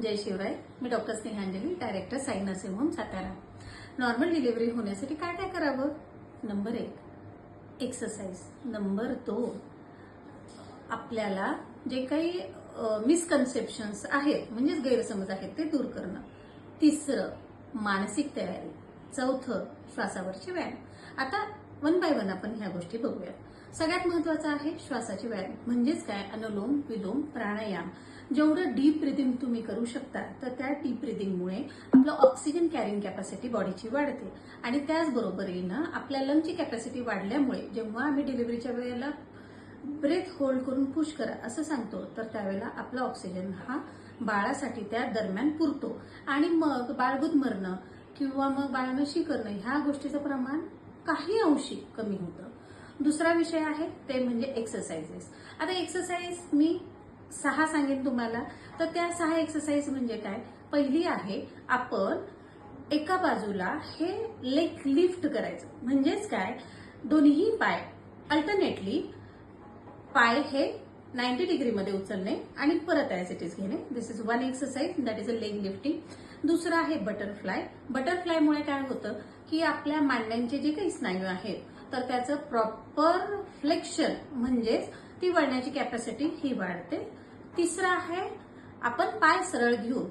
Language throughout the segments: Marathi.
जय शिवराय मी doctor Snehanjali director Sai nursing home Satara. Normal delivery होण्यासाठी काय काय करावं? नंबर एक एक्सरसाइज नंबर दोन आपल्याला जे काही मिसकन्सेप्शन्स आहेत म्हणजेच गैरसमज आहेत ते दूर करणं. तिसरं मानसिक तयारी. चौथं श्वासावरचे व्यायाम. आता वन बाय वन आपण ह्या गोष्टी बघूयात. सगळ्यात महत्वाचं आहे श्वासाची व्यायाम म्हणजेच काय? अनुलोम विलोम प्राणायाम. जेवढं डीप ब्रिदिंग तुम्ही करू शकता तर त्या डीप ब्रिदिंगमुळे आपलं ऑक्सिजन कॅरिंग कॅपॅसिटी बॉडीची वाढते. आणि त्याचबरोबरीनं आपल्या लंगची कॅपॅसिटी वाढल्यामुळे जेव्हा आम्ही डिलिव्हरीच्या वेळेला ब्रेथ होल्ड करून पुश करा असं सांगतो तर त्यावेळेला आपला ऑक्सिजन हा बाळासाठी त्या दरम्यान पुरतो. आणि मग बाळगूत मरणं किंवा मग बाळानं करणं ह्या गोष्टीचं प्रमाण काही अंशी कमी होतं. दुसरा विषय आहे ते म्हणजे एक्सरसाइजेस आता एक्सरसाइज मी सहा सांगेन तुम्हाला. तर त्या सहा एक्सरसाइज म्हणजे काय? पहिली आहे आपण एका बाजूला हे लेग लिफ्ट करायचं. म्हणजेच काय? दोन्ही पाय अल्टरनेटली पाय हे नाईन्टी डिग्रीमध्ये उचलणे आणि परत ॲज इट इज घेणे. This is one exercise that is a leg lifting दुसरं आहे बटरफ्लाय बटरफ्लायमुळे काय होतं? की आपल्या मांड्यांचे जे काही स्नायू आहेत तर त्याचं प्रॉपर फ्लेक्शन म्हणजेच ती वळण्याची कॅपॅसिटी ही वाढते. तिसरं आहे आपण पाय सरळ घेऊन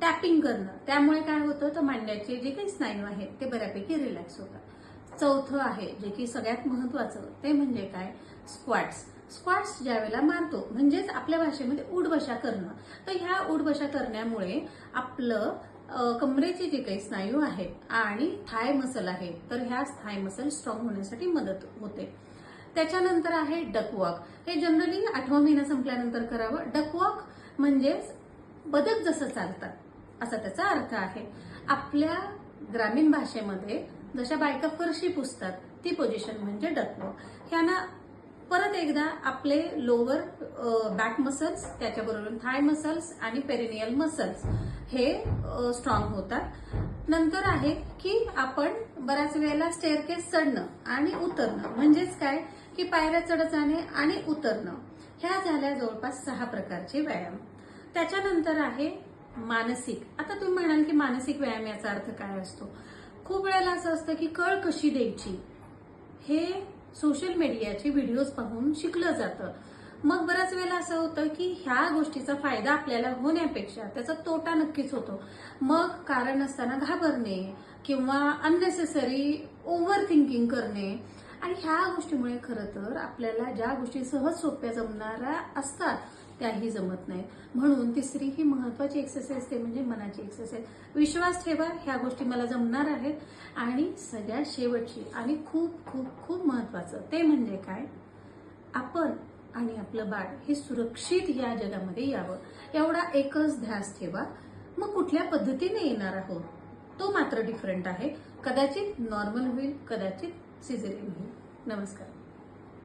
टॅपिंग करणं. त्यामुळे काय होतं तर मांड्याचे जे काही स्नायू आहेत ते बऱ्यापैकी रिलॅक्स होतात. चौथं आहे जे की सगळ्यात महत्वाचं ते म्हणजे काय? स्क्वॅट्स स्क्वॅट्स ज्या वेळेला मारतो म्हणजेच आपल्या भाषेमध्ये उडबशा करणं. तर ह्या उडबशा करण्यामुळे आपलं कमरेचे जे काही स्नायू आहेत आणि थाय मसल आहे तर ह्या थाय मसल स्ट्रॉंग होण्यासाठी मदत होते. त्याच्यानंतर आहे डकवॉक हे जनरली आठवा महिना संपल्यानंतर करावं. डकवॉक म्हणजेच बदक जसं चालतात असा त्याचा अर्थ आहे. आपल्या ग्रामीण भाषेमध्ये जशा बायका फरशी पुसतात ती पोझिशन म्हणजे डकवॉक ह्याना परत एकदा आपले लोअर बॅक मसल्स त्याच्याबरोबर थाय मसल्स आणि पेरिनियल मसल्स हे स्ट्रॉंग होतात. नंतर आहे की आपण बऱ्याच वेळेला स्टेअरकेस चढणं आणि उतरणं. म्हणजेच काय? की पायऱ्या चढत जाणे आणि उतरणं. ह्या झाल्या जवळपास सहा प्रकारचे व्यायाम. त्याच्यानंतर आहे मानसिक. आता तुम्ही म्हणाल की मानसिक व्यायाम याचा अर्थ काय असतो? खूप वेळेला असं असतं की कळ कशी द्यायची? हे सोशल मीडियाचे व्हिडिओज पाहून शिकलं जातं. मग बऱ्याच वेळेला असं होतं की ह्या गोष्टीचा फायदा आपल्याला होण्यापेक्षा त्याचा तोटा नक्कीच होतो. मग कारण असताना घाबरणे किंवा अननेसेसरी ओव्हर थिंकिंग करणे. आणि ह्या गोष्टीमुळे खरं तर आपल्याला ज्या गोष्टी सहज सोप्या जमणाऱ्या असतात त्याही जमत नाही. म्हणून तिसरी ही महत्वाची एक्सरसाइज ते म्हणजे मनाची एक्सरसाइज विश्वास ठेवा ह्या गोष्टी मला जमणार आहेत. आणि सगळ्यात शेवटची आणि खूप खूप खूप महत्वाचं ते म्हणजे काय? आपण आणि आपलं बाळ हे सुरक्षित या जगामध्ये यावं. एवढा एकच ध्यास ठेवा. मग कुठल्या पद्धतीने येणार आहोत? तो मात्र डिफरंट आहे. कदाचित नॉर्मल होईल कदाचित सिझेरियन होईल. नमस्कार.